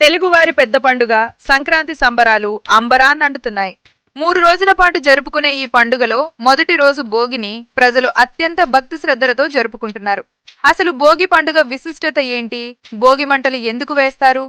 తెలుగువారి పెద్ద పండుగ సంక్రాంతి సంబరాలు అంబరాన్నంటున్నాయి మూడు రోజుల పాటు జరుపుకునే ఈ పండుగలో మొదటి రోజు భోగిని ప్రజలు అత్యంత భక్తి శ్రద్ధలతో జరుపుకుంటున్నారు. అసలు భోగి పండుగ విశిష్టత ఏంటి? భోగి మంటలు ఎందుకు వేస్తారు?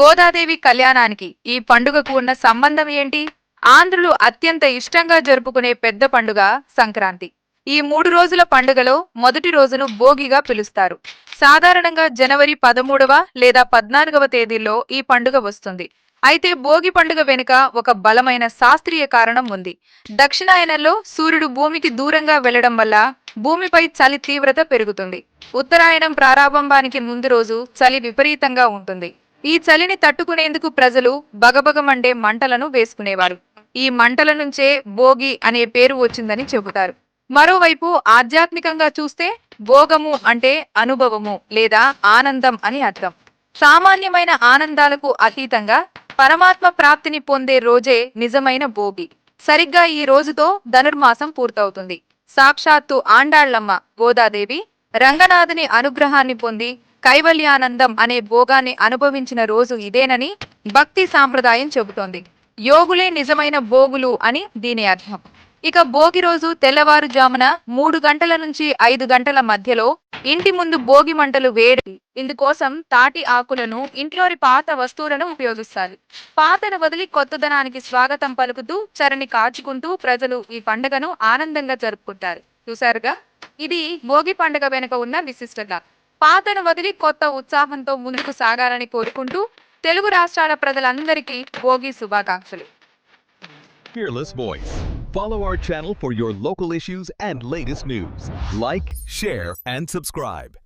గోదాదేవి కళ్యాణానికి ఈ పండుగకు ఉన్న సంబంధం ఏంటి? ఆంధ్రులు అత్యంత ఇష్టంగా జరుపుకునే పెద్ద పండుగ సంక్రాంతి. ఈ మూడు రోజుల పండుగలో మొదటి రోజును భోగిగా పిలుస్తారు. సాధారణంగా జనవరి పదమూడవ లేదా పద్నాలుగవ తేదీల్లో ఈ పండుగ వస్తుంది. అయితే భోగి పండుగ వెనుక ఒక బలమైన శాస్త్రీయ కారణం ఉంది. దక్షిణాయనంలో సూర్యుడు భూమికి దూరంగా వెళ్ళడం వల్ల భూమిపై చలి తీవ్రత పెరుగుతుంది. ఉత్తరాయణం ప్రారంభానికి ముందు రోజు చలి విపరీతంగా ఉంటుంది. ఈ చలిని తట్టుకునేందుకు ప్రజలు బగబగమండే మంటలను వేసుకునేవారు. ఈ మంటల నుంచే భోగి అనే పేరు వచ్చిందని చెబుతారు. మరోవైపు ఆధ్యాత్మికంగా చూస్తే భోగము అంటే అనుభవము లేదా ఆనందం అని అర్థం. సామాన్యమైన ఆనందాలకు అతీతంగా పరమాత్మ ప్రాప్తిని పొందే రోజే నిజమైన భోగి. సరిగ్గా ఈ రోజుతో ధనుర్మాసం పూర్తవుతుంది. సాక్షాత్తు ఆండాళ్ళమ్మ గోదాదేవి రంగనాథుని అనుగ్రహాన్ని పొంది కైవల్యానందం అనే భోగాన్ని అనుభవించిన రోజు ఇదేనని భక్తి సాంప్రదాయం చెబుతోంది. యోగులే నిజమైన భోగులు అని దీని అర్థం. ఇక భోగి రోజు తెల్లవారుజామున మూడు గంటల నుంచి ఐదు గంటల మధ్యలో ఇంటి ముందు భోగి మంటలు వేడి. ఇందుకోసం తాటి ఆకులను ఇంట్లోని పాత వస్తువులను ఉపయోగిస్తారు. పాతను వదిలి కొత్తదనానికి స్వాగతం పలుకుతూ చరణి కాచుకుంటూ ప్రజలు ఈ పండుగను ఆనందంగా జరుపుకుంటారు. చూసారుగా ఇది భోగి పండుగ వెనుక ఉన్న విశిష్టత. పాతను వదిలి కొత్త ఉత్సాహంతో ముందుకు సాగాలని కోరుకుంటూ తెలుగు రాష్ట్రాల ప్రజలందరికీ భోగి శుభాకాంక్షలు. Fearless Voice. Follow our channel for your local issues and latest news. Like, share, and subscribe.